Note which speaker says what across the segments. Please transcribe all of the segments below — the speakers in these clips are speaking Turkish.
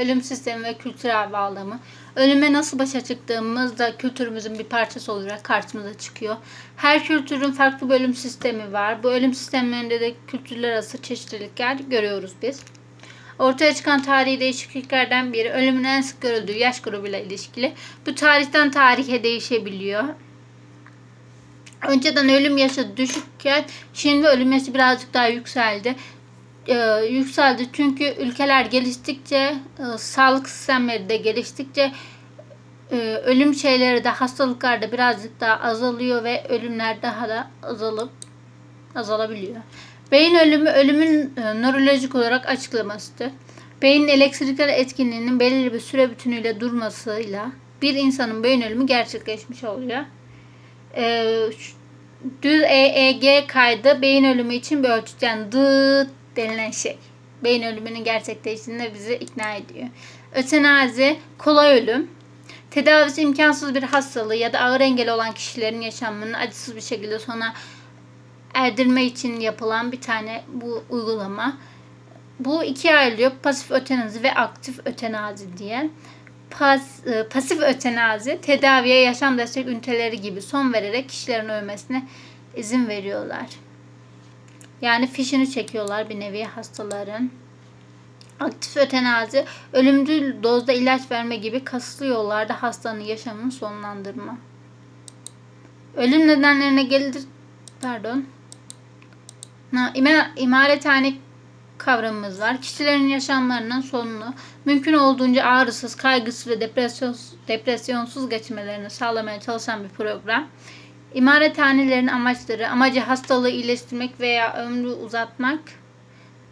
Speaker 1: Ölüm sistemi ve kültürel bağlamı. Ölüme nasıl başa çıktığımız da kültürümüzün bir parçası olarak karşımıza çıkıyor. Her kültürün farklı bir ölüm sistemi var. Bu ölüm sistemlerinde de kültürler arası çeşitlilikler görüyoruz biz. Ortaya çıkan tarihi değişikliklerden biri ölümün en sık görüldüğü yaş grubuyla ilişkili. Bu tarihten tarihe değişebiliyor. Önceden ölüm yaşı düşükken şimdi ölüm yaşı birazcık daha yükseldi. Ee, yükseldi çünkü ülkeler geliştikçe, e, sağlık sistemleri de geliştikçe e, ölüm şeyleri de hastalıklar da birazcık daha azalıyor ve ölümler daha da azalıp azalabiliyor. Beyin ölümü ölümün e, nörolojik olarak açıklamasıdır. Beynin elektriksel etkinliğinin belirli bir süre bütünüyle durmasıyla bir insanın beyin ölümü gerçekleşmiş oluyor. Şu- düz EEG kaydı beyin ölümü için bir ölçüt yani dıt denilen şey. Beyin ölümünün gerçekleştiğinde bizi ikna ediyor. Ötenazi kolay ölüm. Tedavisi imkansız bir hastalığı ya da ağır engel olan kişilerin yaşamını acısız bir şekilde sona erdirme için yapılan bir tane bu uygulama. Bu ikiye ayrılıyor. Pasif ötenazi ve aktif ötenazi diye. Pas, e, pasif ötenazi tedaviye yaşam destek üniteleri gibi son vererek kişilerin ölmesine izin veriyorlar. Yani fişini çekiyorlar bir nevi hastaların. Aktif ötenazi ölümcül dozda ilaç verme gibi kasıtlı yollarda hastanın yaşamını sonlandırma. Ölüm nedenlerine gelir pardon. Ha, ima, imarethane kavramımız var. Kişilerin yaşamlarının sonunu mümkün olduğunca ağrısız, kaygısız ve depresyon, depresyonsuz geçirmelerini sağlamaya çalışan bir program. İmarethanelerin amaçları, amacı hastalığı iyileştirmek veya ömrü uzatmak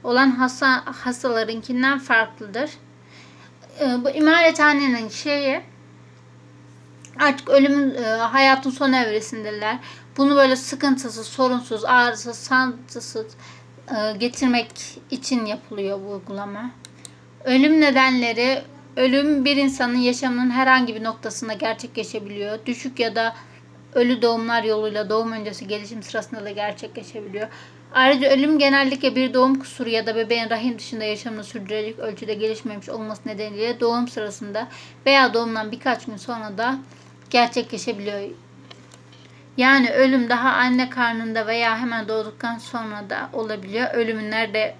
Speaker 1: olan hasta, hastalarınkinden farklıdır. Ee, bu imarethanenin şeyi artık ölümün e, hayatın son evresindeler. Bunu böyle sıkıntısız, sorunsuz, ağrısız, sancısız e, getirmek için yapılıyor bu uygulama. Ölüm nedenleri ölüm bir insanın yaşamının herhangi bir noktasında gerçekleşebiliyor. Düşük ya da ölü doğumlar yoluyla doğum öncesi gelişim sırasında da gerçekleşebiliyor. Ayrıca ölüm genellikle bir doğum kusuru ya da bebeğin rahim dışında yaşamını sürdürecek ölçüde gelişmemiş olması nedeniyle doğum sırasında veya doğumdan birkaç gün sonra da gerçekleşebiliyor. Yani ölüm daha anne karnında veya hemen doğduktan sonra da olabiliyor. Ölümün nerede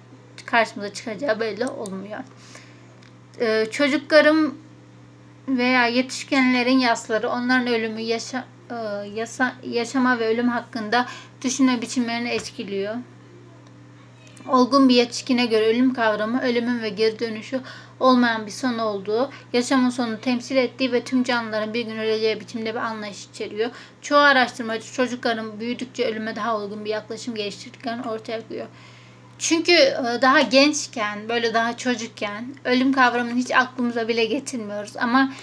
Speaker 1: karşımıza çıkacağı belli olmuyor. Ee, çocukların veya yetişkinlerin yasları onların ölümü yaşa, yasa, yaşama ve ölüm hakkında düşünme biçimlerini etkiliyor. Olgun bir yetişkine göre ölüm kavramı ölümün ve geri dönüşü olmayan bir son olduğu, yaşamın sonunu temsil ettiği ve tüm canlıların bir gün öleceği biçimde bir anlayış içeriyor. Çoğu araştırmacı çocukların büyüdükçe ölüme daha uygun bir yaklaşım geliştirdiklerini ortaya koyuyor. Çünkü e, daha gençken, böyle daha çocukken ölüm kavramını hiç aklımıza bile getirmiyoruz. Ama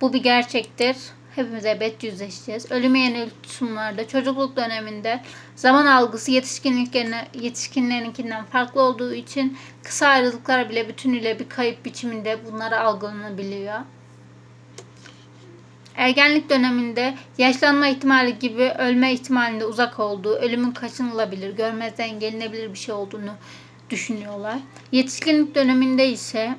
Speaker 1: bu bir gerçektir. Hepimiz elbet yüzleşeceğiz. Ölüme yönelik tutumlarda çocukluk döneminde zaman algısı yetişkinliklerine, yetişkinlerinkinden farklı olduğu için kısa ayrılıklar bile bütünüyle bir kayıp biçiminde bunlara algılanabiliyor. Ergenlik döneminde yaşlanma ihtimali gibi ölme ihtimalinde uzak olduğu, ölümün kaçınılabilir, görmezden gelinebilir bir şey olduğunu düşünüyorlar. Yetişkinlik döneminde ise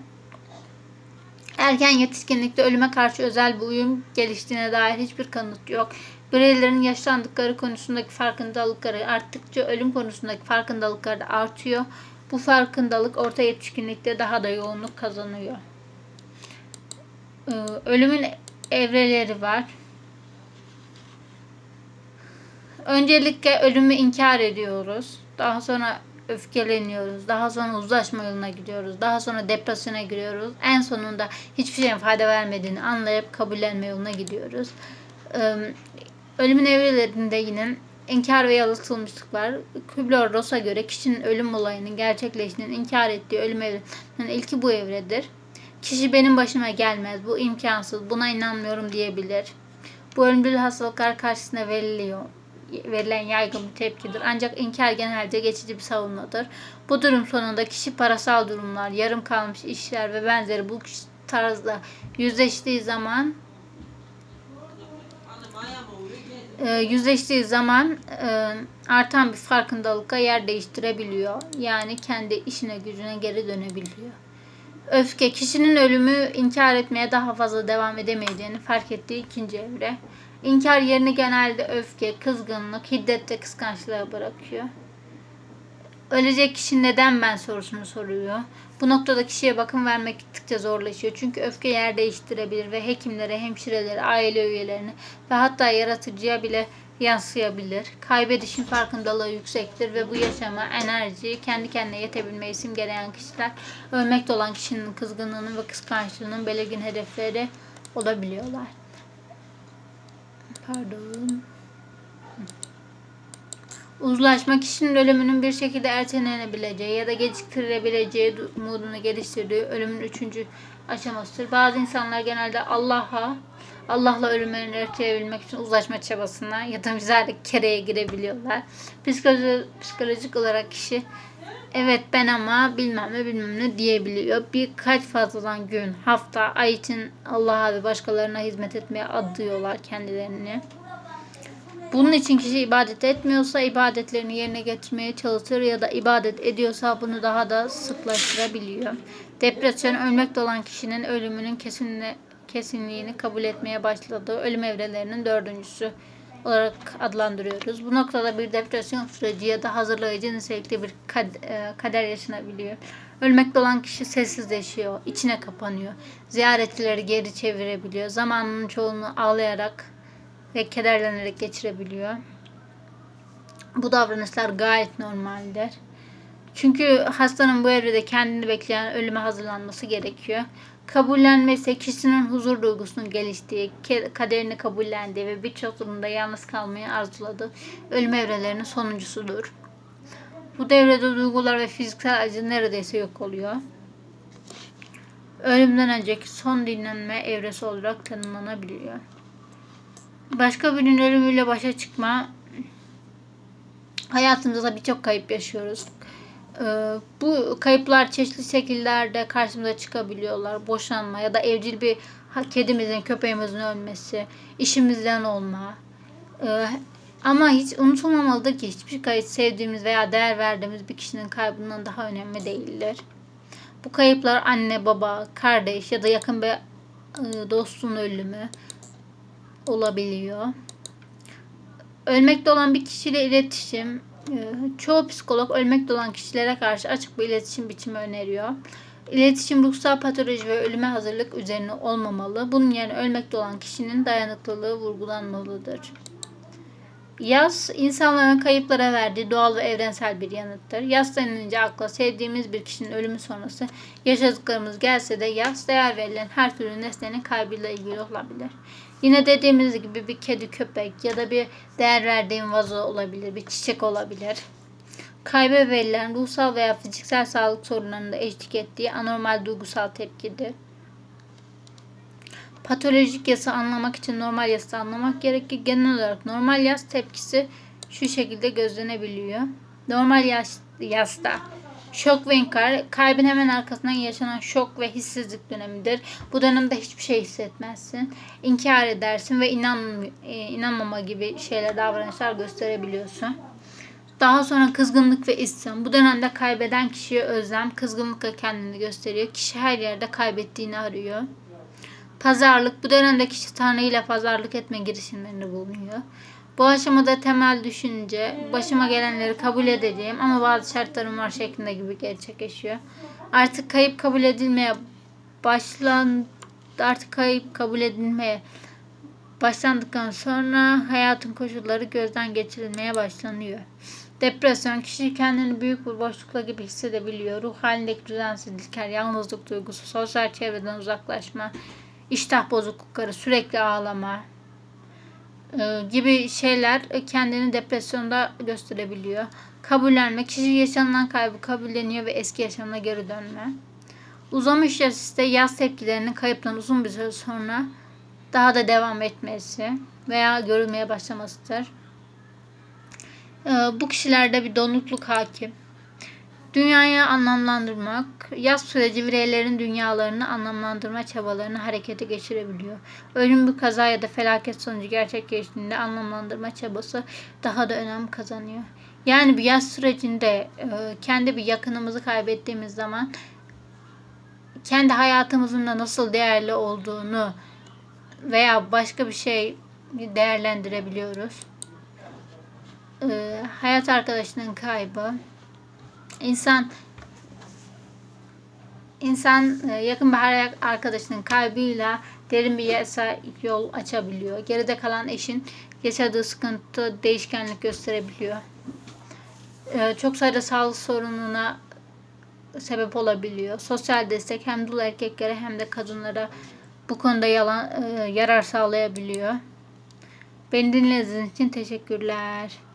Speaker 1: erken yetişkinlikte ölüme karşı özel bir uyum geliştiğine dair hiçbir kanıt yok. Bireylerin yaşlandıkları konusundaki farkındalıkları arttıkça ölüm konusundaki farkındalıkları da artıyor. Bu farkındalık orta yetişkinlikte daha da yoğunluk kazanıyor. Ee, ölümün evreleri var. Öncelikle ölümü inkar ediyoruz. Daha sonra öfkeleniyoruz. Daha sonra uzlaşma yoluna gidiyoruz. Daha sonra depresyona giriyoruz. En sonunda hiçbir şeyin fayda vermediğini anlayıp kabullenme yoluna gidiyoruz. Ölümün evrelerinde yine inkar ve yalıtılmışlıklar. Kübler-Ross'a göre kişinin ölüm olayının gerçekleştiğini inkar ettiği ölüm evrelerinin ilki bu evredir. Kişi benim başıma gelmez, bu imkansız, buna inanmıyorum diyebilir. Bu ölümcül hastalıklar karşısında veriliyor verilen yaygın bir tepkidir. Ancak inkar genelde geçici bir savunmadır. Bu durum sonunda kişi parasal durumlar, yarım kalmış işler ve benzeri bu tarzda yüzleştiği zaman e, yüzleştiği zaman e, artan bir farkındalıkla yer değiştirebiliyor. Yani kendi işine gücüne geri dönebiliyor. Öfke, kişinin ölümü inkar etmeye daha fazla devam edemeyeceğini fark ettiği ikinci evre. İnkar yerini genelde öfke, kızgınlık, hiddet ve kıskançlığa bırakıyor. Ölecek kişi neden ben sorusunu soruyor. Bu noktada kişiye bakım vermek gittikçe zorlaşıyor. Çünkü öfke yer değiştirebilir ve hekimlere, hemşirelere, aile üyelerine ve hatta yaratıcıya bile yansıyabilir. Kaybedişin farkındalığı yüksektir ve bu yaşama, enerji, kendi kendine yetebilmeyi simgeleyen kişiler ölmekte olan kişinin kızgınlığının ve kıskançlığının belirgin hedefleri olabiliyorlar. Pardon. Uzlaşma kişinin ölümünün bir şekilde ertelenebileceği ya da geciktirilebileceği umudunu geliştirdiği ölümün üçüncü aşamasıdır. Bazı insanlar genelde Allah'a Allah'la ölümlerini erteleyebilmek için uzlaşma çabasına ya da müzerlik kereye girebiliyorlar. Psikoloji, psikolojik olarak kişi evet ben ama bilmem ne bilmem ne diyebiliyor. Birkaç fazladan gün, hafta, ay için Allah'a ve başkalarına hizmet etmeye adıyorlar kendilerini. Bunun için kişi ibadet etmiyorsa ibadetlerini yerine getirmeye çalışır ya da ibadet ediyorsa bunu daha da sıklaştırabiliyor. Depresyon ölmekte olan kişinin ölümünün kesinle, kesinliğini kabul etmeye başladığı ölüm evrelerinin dördüncüsü olarak adlandırıyoruz. Bu noktada bir depresyon süreci ya da hazırlayıcı nitelikte bir e, kader yaşanabiliyor. Ölmekte olan kişi sessizleşiyor, içine kapanıyor. Ziyaretçileri geri çevirebiliyor. Zamanının çoğunu ağlayarak ve kederlenerek geçirebiliyor. Bu davranışlar gayet normaldir. Çünkü hastanın bu evrede kendini bekleyen ölüme hazırlanması gerekiyor. Kabullenme kişinin huzur duygusunun geliştiği, kaderini kabullendiği ve birçok durumda yalnız kalmayı arzuladığı ölüm evrelerinin sonuncusudur. Bu devrede duygular ve fiziksel acı neredeyse yok oluyor. Ölümden önceki son dinlenme evresi olarak tanımlanabiliyor başka birinin ölümüyle başa çıkma hayatımızda birçok kayıp yaşıyoruz. Ee, bu kayıplar çeşitli şekillerde karşımıza çıkabiliyorlar. Boşanma ya da evcil bir kedimizin, köpeğimizin ölmesi, işimizden olma. Ee, ama hiç unutulmamalıdır ki hiçbir kayıp sevdiğimiz veya değer verdiğimiz bir kişinin kaybından daha önemli değildir. Bu kayıplar anne, baba, kardeş ya da yakın bir ıı, dostun ölümü, olabiliyor. Ölmekte olan bir kişiyle iletişim. E, çoğu psikolog ölmekte olan kişilere karşı açık bir iletişim biçimi öneriyor. İletişim ruhsal patoloji ve ölüme hazırlık üzerine olmamalı. Bunun yerine ölmekte olan kişinin dayanıklılığı vurgulanmalıdır. Yaz, insanların kayıplara verdiği doğal ve evrensel bir yanıttır. Yaz denilince akla sevdiğimiz bir kişinin ölümü sonrası yaşadıklarımız gelse de yaz değer verilen her türlü nesnenin kaybıyla ilgili olabilir. Yine dediğimiz gibi bir kedi, köpek ya da bir değer verdiğim vazo olabilir, bir çiçek olabilir. Kaybe verilen ruhsal veya fiziksel sağlık sorunlarında eşlik ettiği anormal duygusal tepkidir. Patolojik yası anlamak için normal yası anlamak gerekir. Genel olarak normal yas tepkisi şu şekilde gözlenebiliyor. Normal yas, yasta Şok ve inkar, kalbin hemen arkasından yaşanan şok ve hissizlik dönemidir. Bu dönemde hiçbir şey hissetmezsin. İnkar edersin ve inan, e, inanmama gibi şeyler, davranışlar gösterebiliyorsun. Daha sonra kızgınlık ve isyan. Bu dönemde kaybeden kişiye özlem, kızgınlıkla kendini gösteriyor. Kişi her yerde kaybettiğini arıyor. Pazarlık. Bu dönemde kişi Tanrı ile pazarlık etme girişimlerinde bulunuyor. Bu aşamada temel düşünce, başıma gelenleri kabul edeceğim ama bazı şartlarım var şeklinde gibi gerçekleşiyor. Artık kayıp kabul edilmeye başlan artık kayıp kabul edilmeye başlandıktan sonra hayatın koşulları gözden geçirilmeye başlanıyor. Depresyon kişi kendini büyük bir boşlukla gibi hissedebiliyor. Ruh halindeki düzensizlikler, yalnızlık duygusu, sosyal çevreden uzaklaşma, iştah bozuklukları, sürekli ağlama, e, gibi şeyler kendini depresyonda gösterebiliyor. Kabullenme, kişi yaşanılan kaybı kabulleniyor ve eski yaşamına geri dönme. Uzamış ise yaz tepkilerinin kayıptan uzun bir süre sonra daha da devam etmesi veya görülmeye başlamasıdır. E, bu kişilerde bir donukluk hakim. Dünyayı anlamlandırmak, yaz süreci bireylerin dünyalarını anlamlandırma çabalarını harekete geçirebiliyor. Ölüm bir kaza ya da felaket sonucu gerçekleştiğinde anlamlandırma çabası daha da önem kazanıyor. Yani bir yaz sürecinde e, kendi bir yakınımızı kaybettiğimiz zaman kendi hayatımızın da nasıl değerli olduğunu veya başka bir şey değerlendirebiliyoruz. Ee, hayat arkadaşının kaybı. İnsan insan e, yakın hayat arkadaşının kaybıyla derin bir yasa yol açabiliyor. Geride kalan eşin yaşadığı sıkıntı değişkenlik gösterebiliyor. Ee, çok sayıda sağlık sorununa sebep olabiliyor. Sosyal destek hem dul erkeklere hem de kadınlara bu konuda yalan, e, yarar sağlayabiliyor. Beni dinlediğiniz için teşekkürler.